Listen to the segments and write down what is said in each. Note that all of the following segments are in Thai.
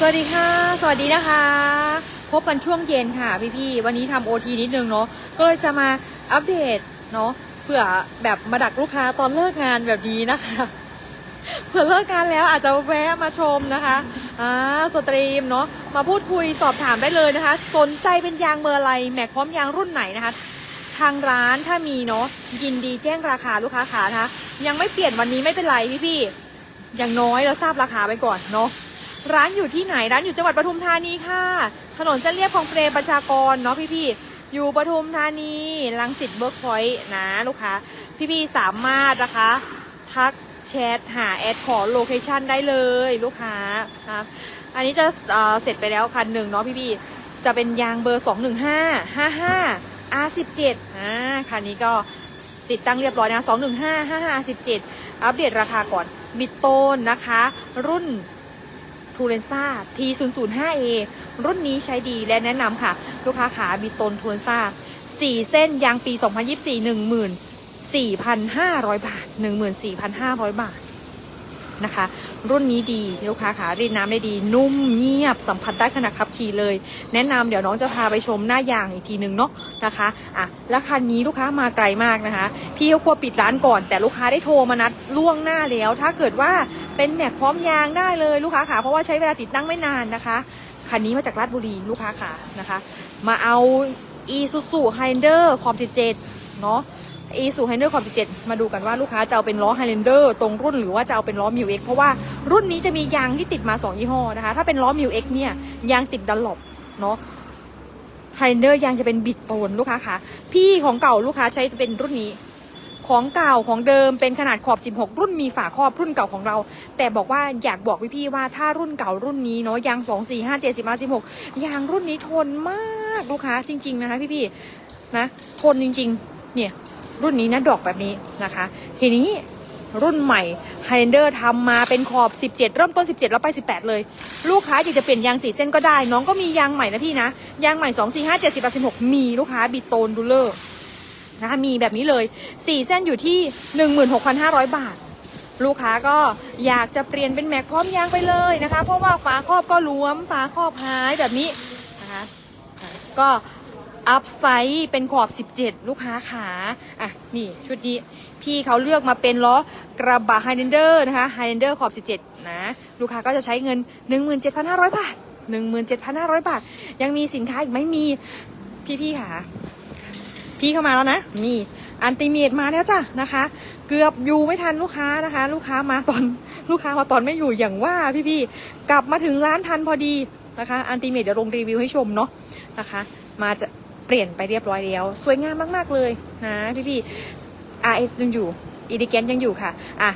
สวัสดีค่ะ สวัสดีนะคะ พบกันช่วงเย็นค่ะพี่ๆวันนี้ทำโอทีนิดนึงเนาะก็เลยจะมาอัปเดตเนาะเผื่อแบบมาดักลูกค้าตอนเลิกงานแบบนี้นะคะเผื่อเลิกงานแล้วอาจจะแวะมาชมนะคะอ่าสตรีมเนาะมาพูดคุยสอบถามได้เลยนะคะ สนใจเป็นยางเบอร์อะไรแม็กพร้อมยางรุ่นไหนนะคะทางร้านถ้ามีเนาะยินดีแจ้งราคาลูกค้าขานะคะยังไม่เปลี่ยนวันนี้ไม่เป็นไรพี่ๆอย่างน้อยเราทราบราคาไปก่อนเนาะ ร้านอยู่ที่ไหนร้านอยู่จังหวัดปทุมธานีค่ะ ถนนเส้นเรียบคลองเปรมประชากรเนาะพี่ๆอยู่ปทุมธานีลังสิตเบิร์กพอยต์นะลูกค้าพี่ๆสามารถนะคะ ทักแชทหาแอดขอโลเคชันได้เลยลูกค้าครับอันนี้จะเอ่อเสร็จไปแล้วคันหนึ่งเนาะพี่ๆจะเป็นยางเบอร์ 215 55 R17 อ่าคันนี้ก็ติดตั้งเรียบร้อยนะ 215 55 R17 อัปเดตราคาก่อนบิดโตนนะคะ รุ่น ทูเรนซ่า T005A รุ่นนี้ใช้ดีและแนะนำค่ะ ลูกค้าขามีตนทูเรนซ่า 4 เส้นยางปี 2024 14,500 บาท 14,500 บาทนะคะ รุ่นนี้ดีลูกค้าขารีดน้ำได้ดี นุ่มเงียบสัมผัสได้ขณะขับขี่เลย แนะนำเดี๋ยวน้องจะพาไปชมหน้ายางอีกทีหนึ่งเนาะนะคะอะแล้วคันนี้ลูกค้ามาไกลมากนะคะ พี่เขากลัวปิดร้านก่อน แต่ลูกค้าได้โทรมานัดล่วงหน้าแล้ว ถ้าเกิดว่า เป็นแม็กพร้อมยางได้เลยลูกค้าขาเพราะว่าใช้เวลาติดตั้งไม่นานนะคะคันนี้มาจากราชบุรีลูกค้าขานะคะ มาเอา e s u s u Highlander ขอบ17เนาะ e s u Highlander ขอบ17มาดูกันว่าลูกค้าจะเอาเป็นล้อ Highlander ตรงรุ่นหรือว่าจะเอาเป็นล้อ m i u X เพราะว่ารุ่นนี้จะมียางที่ติดมา 2 ยี่ห้อนะคะ ถ้าเป็นล้อ m i u X เนี่ยยางติดดันหลบเนาะ Highlander ยางจะเป็นบิดโตนลูกค้าค่ะ พี่ของเก่าลูกค้าใช้เป็นรุ่นนี้ ของเก่าของเดิมเป็นขนาดขอบ 16 รุ่นมีฝาครอบรุ่นเก่าของเรา แต่บอกว่าอยากบอกพี่ๆว่าถ้ารุ่นเก่ารุ่นนี้เนาะยาง2 4 5 7 15 16ยางรุ่นนี้ทนมากลูกค้าจริง ๆ นะคะพี่ๆนะทนจริง ๆ เนี่ยรุ่นนี้นะดอกแบบนี้นะคะ ทีนี้รุ่นใหม่ h i g h l a n d e r ทำมาเป็นขอบ 17 เริ่มต้น 17 แล้วไป 18 เลย ลูกค้าอยากจะเปลี่ยนยางสีเส้นก็ได้ น้องก็มียางใหม่นะพี่นะ ยางใหม่ 2 4 5 7 10 16 มีลูกค้าบิดโตนดูเลอร์ นะคะมีแบบนี้เลย 4 เส้นอยู่ที่ 16,500 บาท ลูกค้าก็อยากจะเปลี่ยนเป็นแม็กพร้อมยางไปเลยนะคะ เพราะว่าฝาครอบก็หลวมฝาครอบหายแบบนี้นะคะก็อัพไซส์เป็นขอบ 17 ลูกค้าขาอะนี่ชุดนี้พี่เขาเลือกมาเป็นล้อกระบะไฮเดนเดอร์นะคะไฮเดนเดอร์ขอบ 17 นะ ลูกค้าก็จะใช้เงิน 17,500 บาท 17,500 บาท ยังมีสินค้าอีกไหมมีพี่ๆค่ะ พี่เข้ามาแล้วนะ นี่อันติเมตมาแล้วจ้ะนะคะ เกือบอยู่ไม่ทันลูกค้านะคะ ลูกค้ามาตอนลูกค้ามาตอนไม่อยู่อย่างว่าพี่ๆกลับมาถึงร้านทันพอดีนะคะอันติเมตเดี๋ยวลงรีวิวให้ชมเนาะนะคะ มาจะเปลี่ยนไปเรียบร้อยแล้ว สวยงามมากๆเลยนะพี่ๆ RS ยังอยู่ e l e g a n t ยังอยู่ค่ะอะ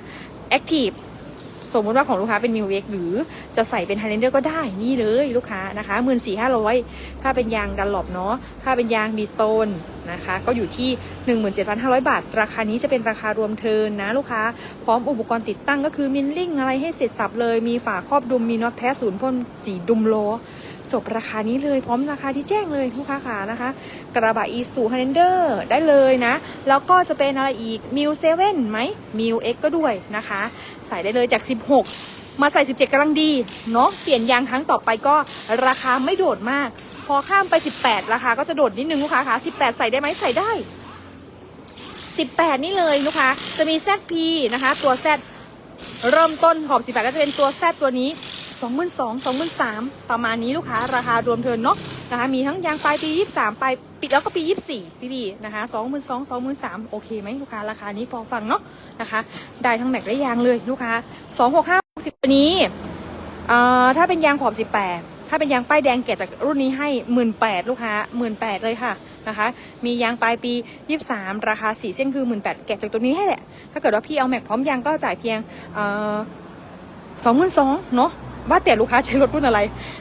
Active สมมติว่าของลูกค้าเป็น New X หรือจะใส่เป็นไฮรันเดอร์ก็ได้นี่เลยลูกค้านะคะหมื่นสี่ห้าร้อยถ้าเป็นยางดันหลบเนาะถ้าเป็นยางบีโตนนะคะก็อยู่ที่ 17,500 บาท ราคานี้จะเป็นราคารวมเทินนะลูกค้า พร้อมอุปกรณ์ติดตั้งก็คือมินลิ่งอะไรให้เสร็จสับเลยมีฝาครอบดุมมีน็อตแท้ศูนย์พ่นสีดุมโล จบราคานี้เลยพร้อมราคาที่แจ้งเลยลูกค้าขานะคะ กระบะอีสูฮันเดอร์ได้เลยนะ แล้วก็จะเป็นอะไรอีกมิวเซเว่นไหมมิวเอ็กก็ด้วยนะคะ ใส่ได้เลยจาก 16 มาใส่ 17กำลังดีเนาะเปลี่ยนยางครั้งต่อไปก็ราคาไม่โดดมาก พอข้ามไป 18 ราคาก็จะโดดนิดนึงลูกค้าคะ18 ใส่ได้ไหมใส่ได้ 18 นี่เลยลูกค้าจะมี ZP นะคะ ตัว Z เริ่มต้นขอบ18ก็จะเป็นตัว Z ตัวนี้ 22,000 23,000ประมาณนี้ลูกค้าราคารวมเทินเนาะนะคะมีทั้งยางปลายปี23ปลายปิดแล้วก็ปี24พี่พี่นะคะ22,000 23,000โอเคไหมลูกค้าราคานี้พอฟังเนาะนะคะ ได้ทั้งแม็กและยางเลยลูกค้า265 60ตัวนี้เอ่อถ้าเป็นยางขอบ18ถ้าเป็นยางป้ายแดงแกะจากรุ่นนี้ให้18,000ลูกค้า18,000เลยค่ะนะคะมียางปลายปี 23 ราคาสีเส้นคือ 18,000แกะจากตัวนี้ให้แหละ ถ้าเกิดว่าพี่เอาแม็กพร้อมยางก็จ่ายเพียง เอ่อสองหมื่นสองเนาะ ว่าแต่ลูกค้าใช้รถรุ่นอะไร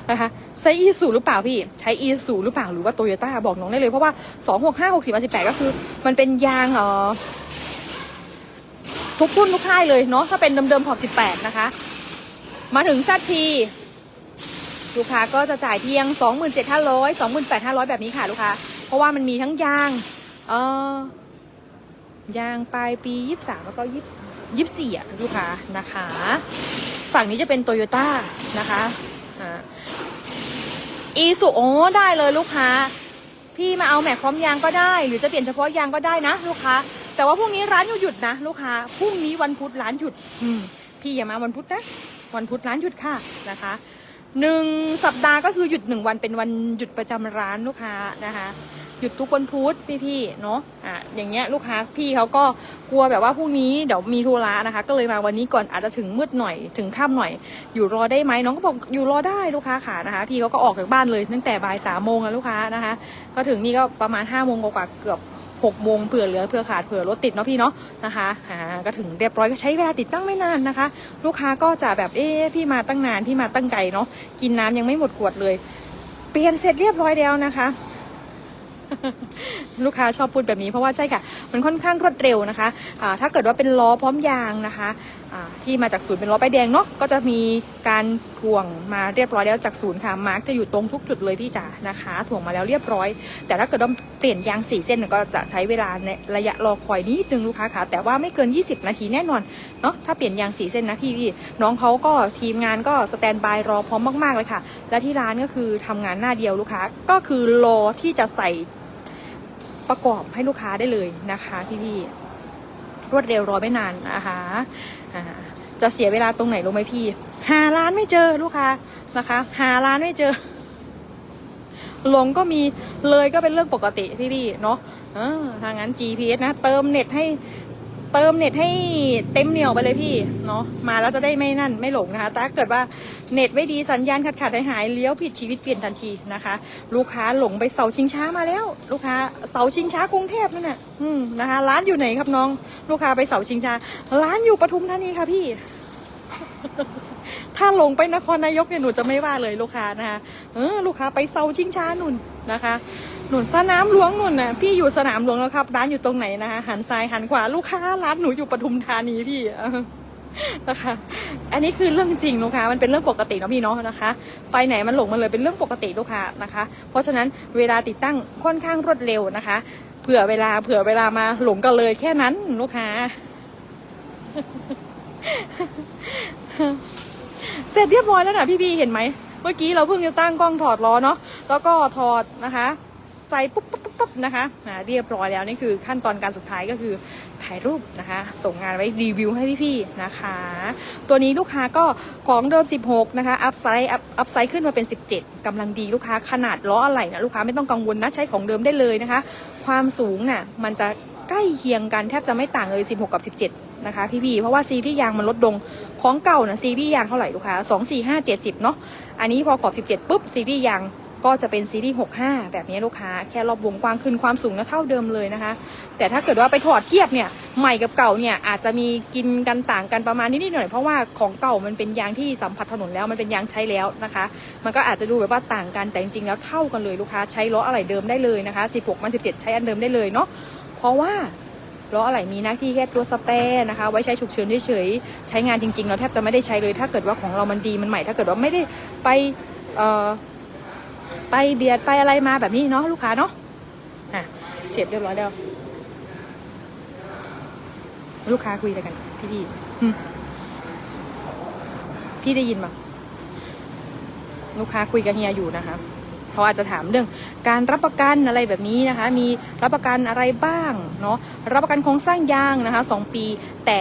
นะคะใช้อีสูหรือเปล่าพี่ ใช้อีสูหรือเปล่าหรือว่าโตโยต้าบอกน้องได้เลยเพราะว่าสองหกห้าหกสิบสิบแปดก็คือ มันเป็นยางเออทุกรุ่นทุกค่ายเลยเนาะถ้าเป็นเดิมๆขอบสิบแปดนะคะ มาถึงซัทีลูกค้าก็จะจ่ายเพียงสองหมื่นเจ็ดห้าร้อยสองหมื่นแปดห้าร้อยแบบนี้ค่ะลูกค้า เพราะว่ามันมีทั้งยาง เอ่อยางปลายปียี่สิบสามแล้วก็ยี่ยี่สี่อะลูกค้านะคะ ฝั่งนี้จะเป็นโตโยต้านะคะอีสุโอ้ได้เลยลูกค้า พี่มาเอาแม็กพร้อมยางก็ได้ หรือจะเปลี่ยนเฉพาะยางก็ได้นะลูกค้า แต่ว่าพรุ่งนี้ร้านหยุดนะลูกค้าพรุ่งนี้วันพุธร้านหยุด อืม พี่อย่ามาวันพุธนะวันพุธร้านหยุดค่ะนะคะหนึ่งสัปดาห์ก็คือหยุดหนึ่งวันเป็นวันหยุดประจำร้านลูกค้านะคะ หยุดทุกวันพุธพี่ๆเนาะอะอย่างเงี้ยลูกค้าพี่เขาก็กลัวแบบว่าพรุ่งนี้เดี๋ยวมีธุระนะคะ ก็เลยมาวันนี้ก่อนอาจจะถึงมืดหน่อยถึงค่ำหน่อย อยู่รอได้ไหมน้องก็บอกอยู่รอได้ลูกค้าขานะคะ พี่เขาก็ออกจากบ้านเลยตั้งแต่บ่ายสามโมงอะลูกค้านะคะ ก็ถึงนี่ก็ประมาณห้าโมงกว่าเกือบหกโมงเผื่อเหลือเผื่อขาดเผื่อรถติดเนาะพี่เนาะนะคะอ่าก็ถึงเรียบร้อยก็ใช้เวลาติดตั้งไม่นานนะคะ ลูกค้าก็จะแบบเอ๊ะพี่มาตั้งนานพี่มาตั้งไกลเนาะกินน้ำยังไม่หมดขวดเลย เปลี่ยนเสร็จเรียบร้อยแล้วนะคะ ลูกค้าชอบพูดแบบนี้เพราะว่าใช่ค่ะ มันค่อนข้างรวดเร็วนะคะะถ้าเกิดว่าเป็นล้อพร้อมยางนะคะะที่มาจากศูนย์เป็นล้อป้ายแดงเนาะก็จะมีการถ่วงมาเรียบร้อยแล้วจากศูนย์ค่ะมาร์กจะอยู่ตรงทุกจุดเลยพี่จ๋านะคะถ่วงมาแล้วเรียบร้อย แต่ถ้าเกิดว่าเปลี่ยนยางสี่เส้นก็จะใช้เวลาในระยะรอคอยนิดนึงลูกค้าค่ะ แต่ว่าไม่เกิน 20 นาทีแน่นอนเนาะถ้าเปลี่ยนยางสี่เส้นนะพี่พี่น้องเขาก็ทีมงานก็สแตนบายรอพร้อมมากๆเลยค่ะ และที่ร้านก็คือทำงานหน้าเดียวลูกค้าก็คือรอที่จะใส่ ประกอบให้ลูกค้าได้เลยนะคะพี่ๆรวดเร็วรอไม่นานนะคะจะเสียเวลาตรงไหนรู้ไหมพี่ หาร้านไม่เจอลูกค้านะคะ หาร้านไม่เจอหลงก็มีเลยก็เป็นเรื่องปกติพี่ๆเนาะเออทางั้น GPS นะ เติมเน็ตให้ เติมเน็ตให้เต็มเหนียวไปเลยพี่เนาะมาแล้วจะได้ไม่นั่นไม่หลงนะคะ แต่ถ้าเกิดว่าเน็ตไม่ดีสัญญาณขาดขาดหายเลี้ยวผิดชีวิตเปลี่ยนทันทีนะคะ ลูกค้าหลงไปเสาชิงช้ามาแล้ว ลูกค้าเสาชิงช้ากรุงเทพนั่นน่ะอืมนะคะ ร้านอยู่ไหนครับน้อง ลูกค้าไปเสาชิงช้า ร้านอยู่ปทุมธานีค่ะพี่ ถ้าลงไปนครนายกเนี่ยหนูจะไม่ว่าเลยลูกค้านะคะเออลูกค้าไปเซาชิงช้าหนุนนะคะ หนุนสนามหลวงหนุนน่ะพี่อยู่สนามหลวงแล้วครับ ร้านอยู่ตรงไหนนะคะหันซ้ายหันขวาลูกค้าร้านหนูอยู่ปทุมธานีพี่นะคะ อันนี้คือเรื่องจริงลูกค้ามันเป็นเรื่องปกติเนาะพี่เนาะนะคะ ไปไหนมันหลงมันเลยเป็นเรื่องปกติลูกค้านะคะ เพราะฉะนั้นเวลาติดตั้งค่อนข้างรวดเร็วนะคะ เผื่อเวลาเผื่อเวลามาหลงกันเลยแค่นั้นลูกค้า เสร็จเรียบร้อยแล้วนะพี่บีเห็นไหมเมื่อกี้เราเพิ่งจะตั้งกล้องถอดล้อเนาะแล้วก็ถอดนะคะ ใส่ปุ๊บปุ๊บปุ๊บปบนะคะเรียบร้อยแล้วนี่คือขั้นตอนการสุดท้ายก็คือถ่ายรูปนะคะ ส่งงานไว้รีวิวให้พี่ๆนะคะ ตัวนี้ลูกค้าก็ของเดิม 16 นะคะ อัพไซส์อัพไซส์ขึ้นมาเป็น 17กำลังดีลูกค้าขนาดล้ออะไหล่นะลูกค้าไม่ต้องกังวลนะใช้ของเดิมได้เลยนะคะ ความสูงน่ะมันจะใกล้เคียงกันแทบจะไม่ต่างเลย 16 กับ 17 นะคะพี่ๆเพราะว่าซีรีส์ยางมันลดลงของเก่านะซีรีส์ยางเท่าไหร่ลูกค้า 2 4 5 70 เนาะอันนี้พอขอบ 17 ปุ๊บซีรีส์ยาง ก็จะเป็นซีรีส์65 แบบนี้ลูกค้า แค่รอบวงกว้างขึ้นความสูงก็เท่าเดิมเลยนะคะ แต่ถ้าเกิดว่าไปถอดเทียบเนี่ยใหม่กับเก่าเนี่ยอาจจะมีกินกันต่างกันประมาณนิดๆหน่อยเพราะว่าของเก่ามันเป็นยางที่สัมผัสถนนแล้วมันเป็นยางใช้แล้วนะคะ มันก็อาจจะดูแบบว่าต่างกันแต่จริงๆแล้วเท่ากันเลยลูกค้าใช้ล้ออะไหล่เดิมได้เลยนะคะ 16มัน17 ใช้อันเดิมได้เลยเนาะเพราะว่าล้ออะไหล่มีหน้าที่แค่ตัวสเปรนะคะ ไว้ใช้ฉุกเฉินเฉยๆใช้งานจริงๆ เราแทบจะไม่ได้ใช้เลย ถ้าเกิดว่าของเรามันดีมันใหม่ ถ้าเกิดว่าไม่ได้ไปเอ่อ ไปเบียดไปอะไรมาแบบนี้เนาะลูกค้าเนาะอะเสร็จเรียบร้อยแล้ว ลูกค้าคุยอะไรกัน พี่พี่พี่ได้ยินปะลูกค้าคุยกับเฮียอยู่นะคะเขาอาจจะถามเรื่องการรับประกันอะไรแบบนี้นะคะ มีรับประกันอะไรบ้างเนาะรับประกันโครงสร้างยางนะคะสองปีแต่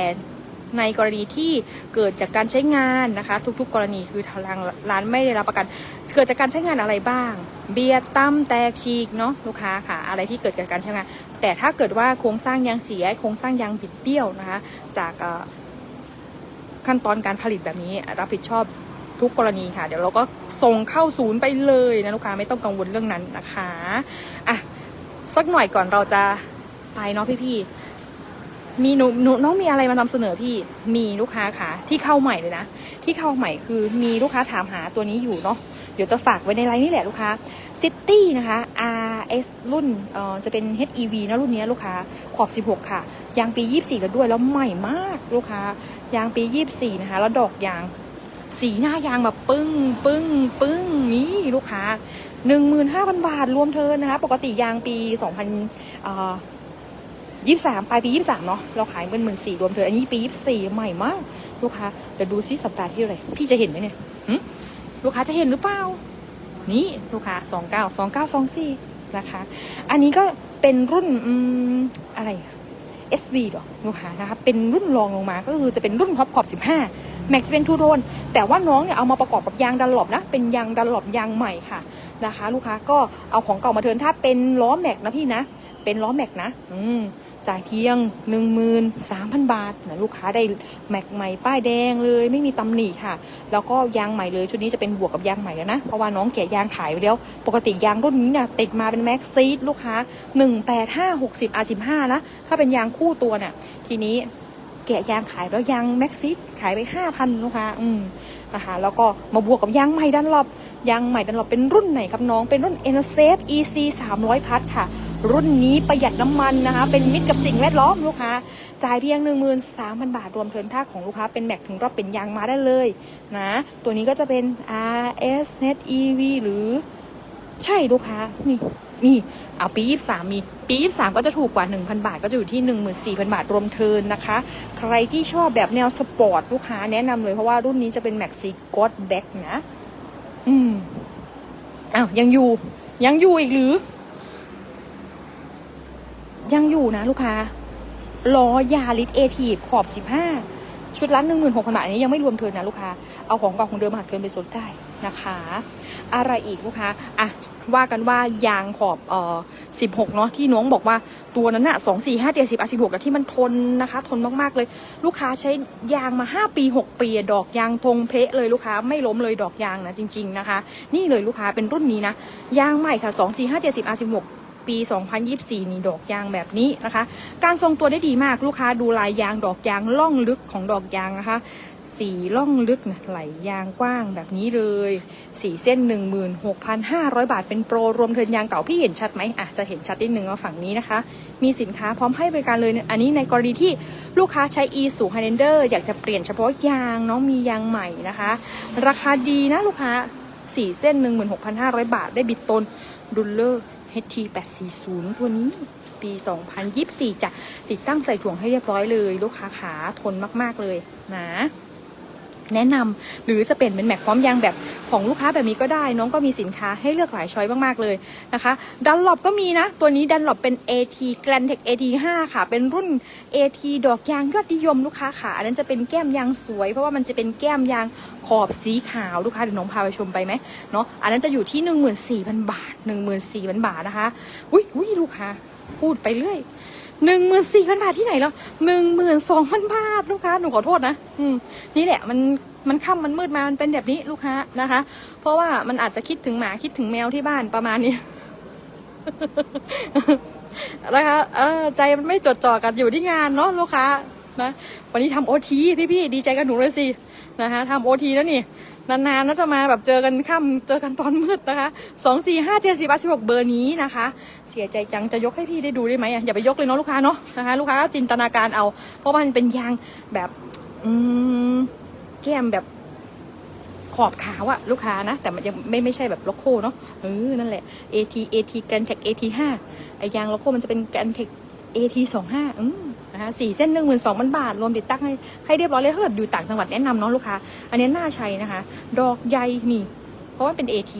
ในกรณีที่เกิดจากการใช้งานนะคะ ทุกๆ กรณีคือทางร้านไม่ได้รับประกัน เกิดจากการใช้งานอะไรบ้าง เบียดตั้มแตกฉีกเนาะลูกค้าค่ะ อะไรที่เกิดจากการใช้งาน แต่ถ้าเกิดว่าโครงสร้างยางเสียโครงสร้างยางบิดเบี้ยวนะคะ จากขั้นตอนการผลิตแบบนี้รับผิดชอบทุกกรณีค่ะ เดี๋ยวเราก็ส่งเข้าศูนย์ไปเลยนะลูกค้าไม่ต้องกังวลเรื่องนั้นนะคะอะสักหน่อยก่อนเราจะไปเนาะพี่ๆ มีหนูหนูน้องมีอะไรมานำเสนอพี่ มีลูกค้าค่ะที่เข้าใหม่เลยนะ ที่เข้าใหม่คือมีลูกค้าถามหาตัวนี้อยู่เนาะ เดี๋ยวจะฝากไว้ในไลน์นี่แหละลูกค้า City นะคะ RS รุ่นเอ่อจะเป็น HEV นะรุ่นนี้ลูกค้าขอบ 16 ค่ะ ยางปี 24 แล้วด้วยแล้วใหม่มากลูกค้า ยางปี 24 นะคะ แล้วดอกยาง สีหน้ายางแบบปึ้งปึ้งปึ้งนี่ลูกค้า 15,000 บาทรวมเทินนะคะ ปกติยางปี 2000เอ่อ 23ปลายปี23เนาะเราขายเป็นหมื่นสี่รวมเทิร์นอันนี้ปี24ใหม่มากลูกค้าเดี๋ยวดูซิสัปดาห์ที่อะไรพี่จะเห็นไหมเนี่ยลูกค้าจะเห็นหรือเปล่า นี้ลูกค้าสองเก้าสองเก้าสองสี่นะคะ อันนี้ก็เป็นรุ่นอืมอะไรอะ SV หรอลูกค้านะคะเป็นรุ่นรองลงมาก็คือจะเป็นรุ่นท็อปขอบ 15 แม็กจะเป็นทูโทนแต่ว่าน้องเนี่ยเอามาประกอบกับยางดันหลบนะ เป็นยางดันหลบยางใหม่ค่ะนะคะ ลูกค้าก็เอาของเก่ามาเทินถ้าเป็นล้อแม็กนะพี่นะ เป็นล้อแม็กนะ อืม จ่ายเพียง 13,000 บาทนะลูกค้าได้แม็กใหม่ป้ายแดงเลยไม่มีตำหนิค่ะ แล้วก็ยางใหม่เลยชุดนี้จะเป็นบวกกับยางใหม่แล้วนะ เพราะว่าน้องแกะยางขายไปแล้ว ปกติยางรุ่นนี้เนี่ยติดมาเป็นแม็กซีดลูกค้า 185 60 R15 นะถ้าเป็นยางคู่ตัวเนี่ยทีนี้แกะยางขายแล้วยางแม็กซีดขายไป5,000ลูกค้าอืมนะคะแล้วก็มาบวกกับยางใหม่ดันหลบยางใหม่ดันหลบเป็นรุ่นไหนครับน้องเป็นรุ่น n s a f e EC 300พัทค่ะ รุ่นนี้ประหยัดน้ำมันนะคะ เป็นมิตรกับสิ่งแวดล้อมลูกค้า จ่ายเพียง 13,000 บาท รวมเทินท่าของลูกค้า เป็นแม็กถึงรอบเป็นยางมาได้เลยนะ ตัวนี้ก็จะเป็น RS Net EV หรือ ใช่ลูกค้า นี่นี่เอาปี 23 มีปี 23 ก็จะถูกกว่า 1,000 บาท ก็จะอยู่ที่ 14,000 บาท รวมเทินนะคะ ใครที่ชอบแบบแนวสปอร์ตลูกค้าแนะนำเลยเพราะว่ารุ่นนี้จะเป็นแม็กซีกอดแบ็กนะ อืมอ้าวยังอยู่ยังอยู่อีกหรือ ยังอยู่นะลูกค้าล้อยาลิตเอทีขอบ15ชุดละ16,000บาทอันนี้ยังไม่รวมเทินนะลูกค้า เอาของเก่าของเดิมมาหักเทินไปสดได้นะคะ อะไรอีกลูกค้าอะว่ากันว่ายางขอบเอ่อ16เนาะที่น้องบอกว่าตัวนั้นอะ2 4 5 7 10อะ16แล้วที่มันทนนะคะ ทนมากๆเลย ลูกค้าใช้ยางมา5ปี6ปีดอกยางทงเพะเลยลูกค้าไม่ล้มเลยดอกยางนะจริง ๆนะคะ นี่เลยลูกค้าเป็นรุ่นนี้นะยางใหม่ค่ะ2 4 5 7 0 R16 ปี 2024 นี่ดอกยางแบบนี้นะคะ การทรงตัวได้ดีมากลูกค้าดูลายยางดอกยางล่องลึกของดอกยางนะคะ สีล่องลึกนะไหลยางกว้างแบบนี้เลยสีเส้น 16,500 บาทเป็นโปรรวมเทินยางเก่าพี่เห็นชัดไหมอะจะเห็นชัดนิดนึงว่าฝั่งนี้นะคะ มีสินค้าพร้อมให้บริการเลยอันนี้ในกรณีที่ลูกค้าใช้ e สู h i g h l a n d e r อยากจะเปลี่ยนเฉพาะยางเนาะมียางใหม่นะคะ ราคาดีนะลูกค้าสี่เส้น 16,500 บาทได้บิดตนดุลเลอร์ HT 840ตัวนี้ปี 2024จะติดตั้งใส่ถ่วงให้เรียบร้อยเลย ลูกค้าขาทนมาก ๆ เลยนะ แนะนำหรือจะเปลี่ยนเป็นแม็กพร้อมยางแบบของลูกค้าแบบนี้ก็ได้ น้องก็มีสินค้าให้เลือกหลายช้อยมากๆเลยนะคะดันหลบก็มีนะ ตัวนี้ดันหลบเป็น AT Grand Tech AT 5ค่ะ เป็นรุ่น AT ดอกยางยอดนิยมลูกค้าขาอันนั้นจะเป็นแก้มยางสวย เพราะว่ามันจะเป็นแก้มยางขอบสีขาวลูกค้าเดี๋ยวน้องพาไปชมไปไหมเนาะอันนั้นจะอยู่ที่ 14,000 บาท 14,000 บาทนะคะอุ้ยอุ้ยลูกค้าพูดไปเรื่อย หนึ่งหมื่นสี่พันบาทที่ไหนแล้วหนึ่งหมื่นสองพันบาทลูกค้าหนูขอโทษนะ อืมนี่แหละมันมันค่ำมันมืดมามันเป็นแบบนี้ลูกค้านะคะ เพราะว่ามันอาจจะคิดถึงหมาคิดถึงแมวที่บ้านประมาณนี้นะคะเออใจมันไม่จดจ่อกันอยู่ที่งานเนาะลูกค้านะวันนี้ทำโอทีพี่ๆดีใจกับหนูเลยสินะคะทำโอทีแล้วนี่ นานๆน่าจะมาแบบเจอกันค่ำเจอกันตอนมืดนะคะสองสี่ห้าเจ็ดสี่แปดสิบหกเบอร์นี้นะคะ เสียใจจังจะยกให้พี่ได้ดูได้ไหมอะอย่าไปยกเลยเนาะลูกค้าเนาะนะคะลูกค้าก็จินตนาการเอา เพราะมันเป็นยางแบบอืมแก้มแบบขอบขาวอะลูกค้านะ แต่มันยังไม่ไม่ใช่แบบโลโก้เนาะเออนั่นแหละ AT AT Grand Tech AT 5ไอยางโลโก้มันจะเป็น Grand Tech AT 25อืม นะคะสี่เส้นหนึ่งหมื่นสองพันบาท รวมติดตั้งให้ให้เรียบร้อยเลยถ้าเกิดอยู่ต่างจังหวัดแนะนำเนาะลูกค้า อันนี้น่าใช้นะคะ ดอกใยนี่ เพราะว่าเป็น AT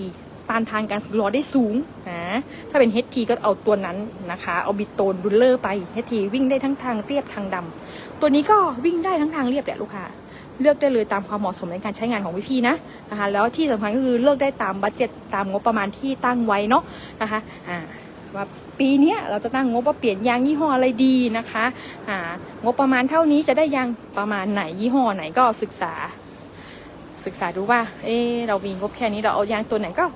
ต้านทานการรอได้สูงนะถ้าเป็น HT ก็เอาตัวนั้นนะคะ เอาบิโตนดูลเลอร์ไป HT วิ่งได้ทั้งทางเรียบทางดำตัวนี้ก็วิ่งได้ทั้งทางเรียบแหละลูกค้า เลือกได้เลยตามความเหมาะสมในการใช้งานของพี่ๆนะนะคะ แล้วที่สำคัญก็คือเลือกได้ตามบัตเจ็ตตามงบประมาณที่ตั้งไว้เนาะนะคะอ่า ว่าปีนี้เราจะตั้งงบว่าเปลี่ยนยางยี่ห้ออะไรดีนะคะอ่างบประมาณเท่านี้จะได้ยางประมาณไหนยี่ห้อไหนก็ศึกษา ศึกษาดูว่า เออเรามีงบแค่นี้เราเอายางตัวไหนก็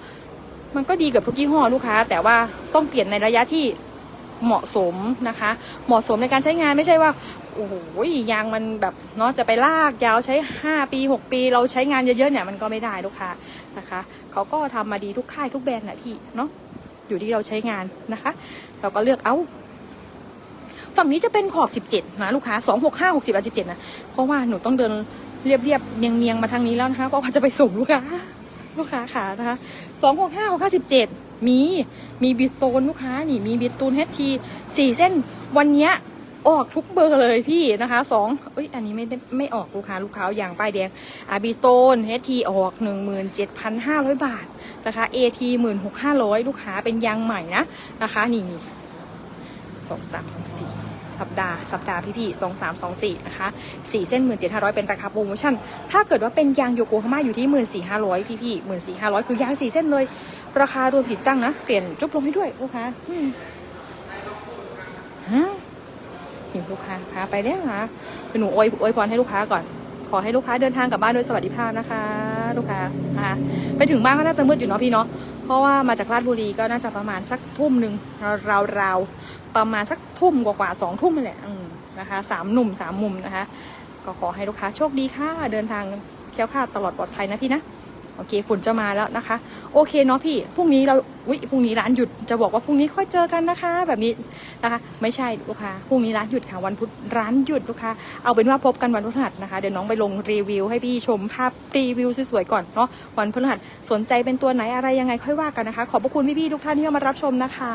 มันก็ดีกับทุกยี่ห้อลูกค้า แต่ว่าต้องเปลี่ยนในระยะที่เหมาะสมนะคะ เหมาะสมในการใช้งานไม่ใช่ว่าโอ้โหยางมันแบบเนาะจะไปลากยาวใช้ 5 ปี 6 ปี เราใช้งานเยอะๆเนี่ยมันก็ไม่ได้ลูกค้านะคะเขาก็ทำมาดีทุกค่ายทุกแบรนด์แหละพี่เนาะ อยู่ที่เราใช้งานนะคะ เราก็เลือกเอาฝั่งนี้จะเป็นขอบ 17 นะ ลูกค้า 2 6 5 60 17 นะ เพราะว่าหนูต้องเดินเรียบๆเมียงๆมาทางนี้แล้วนะคะ เพราะว่าจะไปส่งลูกค้า ลูกค้าขานะคะสองหกห้าหกห้าสิบเจ็ดมี มีบิสโตนลูกค้า นี่ มีบิสตูนเฮดทีสี่เส้นวันเนี้ย ออกทุกเบอร์เลยพี่นะคะสองเอ้ยอันนี้ไม่ได้ไม่ออกลูกค้าลูกค้าอย่างป้ายแดงอาบีโตนเฮทีออกหนึ่งหมื่นเจ็ดพันห้าร้อยบาทนะคะเอทีหมื่นหกห้าร้อยลูกค้าเป็นยางใหม่นะนะคะนี่สองสามสองสี่สัปดาห์สัปดาห์พี่พี่สองสามสองสี่นะคะสี่เส้นหมื่นเจ็ดห้าร้อยเป็นราคาโปรโมชั่น ถ้าเกิดว่าเป็นยางโยโกฮาม่าอยู่ที่หมื่นสี่ห้าร้อยพี่พี่หมื่นสี่ห้าร้อยคือยางสี่เส้นเลย ราคารวมผิดตั้งนะ เปลี่ยนจุ๊บลงให้ด้วยลูกค้าอืมฮะเห็ นลูกค้าพาไปเนี่ยนะเดี๋ยวหนูอวยอวยพรให้ลูกค้าก่อน ขอให้ลูกค้าเดินทางกลับบ้านโดยสวัสดิภาพนะคะ ลูกค้านะคะไปถึงบ้านก็น่าจะมืดอยู่เนาะพี่เนาะเพราะว่ามาจากราชบุรีก็น่าจะประมาณสักทุ่มหนึ่งราวๆประมาณสักทุ่มกว่าๆสองทุ่มนี่แหละนะคะสามหนุ่มสามมุมนะคะ ก็ขอให้ลูกค้าโชคดีค่ะ เดินทางแคล้วคลาดตลอดปลอดภัยนะพี่นะ โอเคฝนจะมาแล้วนะคะ โอเคเนาะพี่พรุ่งนี้เราอุ้ยพรุ่งนี้ร้านหยุดจะบอกว่าพรุ่งนี้ค่อยเจอกันนะคะ แบบนี้นะคะ ไม่ใช่ลูกค้าพรุ่งนี้ร้านหยุดค่ะ วันพุธร้านหยุดลูกค้าเอาเป็นว่าพบกันวันพฤหัสนะคะเดี๋ยวน้องไปลงรีวิว ให้พี่ชมภาพรีวิวสวยๆก่อนเนาะวันพฤหัสสนใจเป็นตัวไหนอะไรยังไงค่อยว่ากันนะคะ ขอบพระคุณพี่ๆทุกท่านที่เข้ามารับชมนะคะ